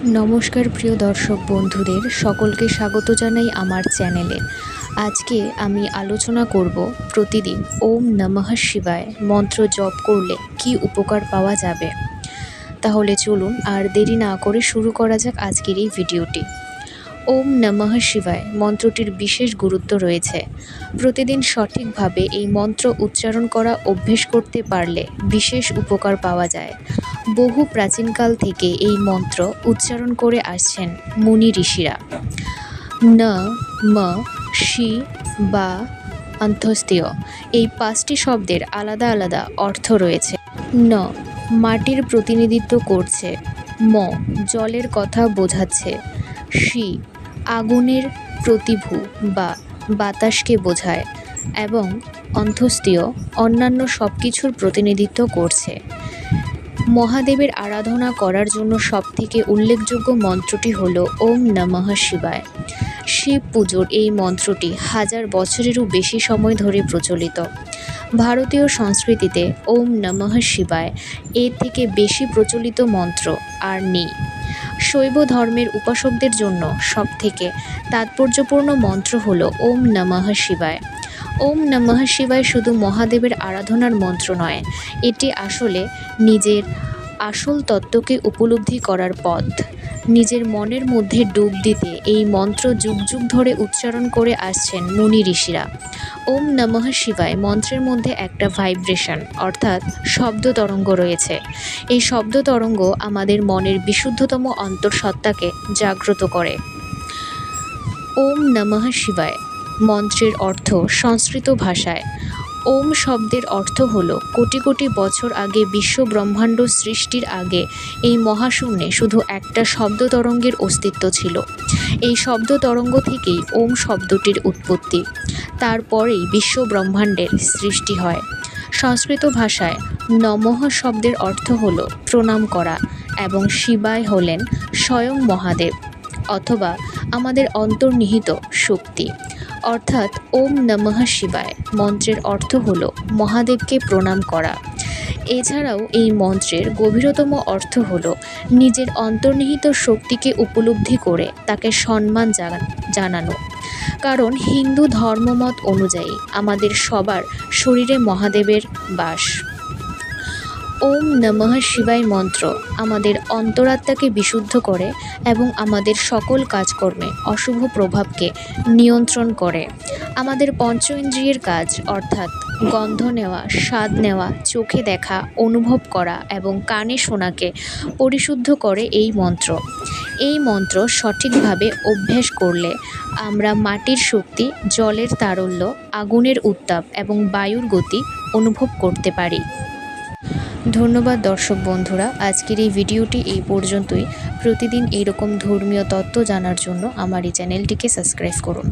নমস্কার প্রিয় দর্শক বন্ধুদের, সকলকে স্বাগত জানাই আমার চ্যানেলে। আজকে আমি আলোচনা করব প্রতিদিন ওম নমঃ শিবায়, মন্ত্র জপ করলে কি উপকার পাওয়া যাবে? তাহলে চলুন আর দেরি না করে শুরু করা যাক আজকের এই ভিডিওটি। ওম নমঃ শিবায় মন্ত্রটির বিশেষ গুরুত্ব রয়েছে। প্রতিদিন সঠিকভাবে এই মন্ত্র উচ্চারণ করা অভ্যেস করতে পারলে বিশেষ উপকার পাওয়া যায়। বহু প্রাচীনকাল থেকে এই মন্ত্র উচ্চারণ করে আসছেন মুনি ঋষিরা। ন, ম, শি, বা অন্ত্যস্তীয় এই পাঁচটি শব্দের আলাদা আলাদা অর্থ রয়েছে। ন, মাটির প্রতিনিধিত্ব করছে। ম, জলের কথা বোঝাচ্ছে। শি, আগুনের প্রতিভু বা বাতাসকে বোঝায় এবং অন্ত্যস্তীয় অন্যান্য সব কিছুর প্রতিনিধিত্ব করছে। মহাদেবের আরাধনা করার জন্য সবথেকে উল্লেখযোগ্য মন্ত্রটি হল ওম নমঃ শিবায়। শিব পুজোর এই মন্ত্রটি হাজার বছরেরও বেশি সময় ধরে প্রচলিত। ভারতীয় সংস্কৃতিতে ওম নমঃ শিবায় এর থেকে বেশি প্রচলিত মন্ত্র আর নেই। শৈব ধর্মের উপাসকদের জন্য সবথেকে তাৎপর্যপূর্ণ মন্ত্র হল ওম নমঃ শিবায়। ওম নমঃ শিবায় শুধু মহাদেবের আরাধনার মন্ত্র নয়, এটি আসলে নিজের আসল তত্ত্বকে উপলব্ধি করার পথ। নিজের মনের মধ্যে ডুব দিতে এই মন্ত্র যুগ যুগ ধরে উচ্চারণ করে আসছেন মুনি ঋষিরা। ওম নমঃ শিবায় মন্ত্রের মধ্যে একটা ভাইব্রেশন, অর্থাৎ শব্দ তরঙ্গ রয়েছে। এই শব্দ তরঙ্গ আমাদের মনের বিশুদ্ধতম অন্তঃসত্ত্বাকে জাগ্রত করে। ওম নমঃ শিবায় মন্ত্রের অর্থ সংস্কৃত ভাষায়। ওম শব্দের অর্থ হল, কোটি কোটি বছর আগে বিশ্ব ব্রহ্মাণ্ড সৃষ্টির আগে এই মহাশূন্যে শুধু একটা শব্দ তরঙ্গের অস্তিত্ব ছিল। এই শব্দ তরঙ্গ থেকেই ওম শব্দটির উৎপত্তি। তারপরেই বিশ্ব ব্রহ্মাণ্ডের সৃষ্টি হয়। সংস্কৃত ভাষায় নমঃ শব্দের অর্থ হল প্রণাম করা এবং শিবায় হলেন স্বয়ং মহাদেব, অথবা আমাদের অন্তর্নিহিত শক্তি। অর্থাৎ ওম নমঃ শিবায়। মন্ত্রের অর্থ হল মহাদেবকে প্রণাম করা। এছাড়াও এই মন্ত্রের গভীরতম অর্থ হল নিজের অন্তর্নিহিত শক্তিকে উপলব্ধি করে তাকে সম্মান জানানো। কারণ হিন্দু ধর্মমত অনুযায়ী আমাদের সবার শরীরে মহাদেবের বাস। ওম নমঃ শিবায় মন্ত্র। আমাদের অন্তরাত্মাকে বিশুদ্ধ করে এবং আমাদের সকল কাজকর্মে অশুভ প্রভাবকে নিয়ন্ত্রণ করে। আমাদের পঞ্চ ইন্দ্রিয়ের কাজ, অর্থাৎ গন্ধ নেওয়া, স্বাদ নেওয়া, চোখে দেখা, অনুভব করা এবং কানে শোনাকে পরিশুদ্ধ করে এই মন্ত্র। এই মন্ত্র সঠিকভাবে অভ্যেস করলে আমরা মাটির শক্তি, জলের তারল্য, আগুনের উত্তাপ এবং বায়ুর গতি অনুভব করতে পারি। ধন্যবাদ দর্শক বন্ধুরা, আজকের এই ভিডিওটি এই পর্যন্তই। প্রতিদিন এইরকম ধর্মীয় তত্ত্ব জানার জন্য আমার এই চ্যানেলটিকে সাবস্ক্রাইব করুন।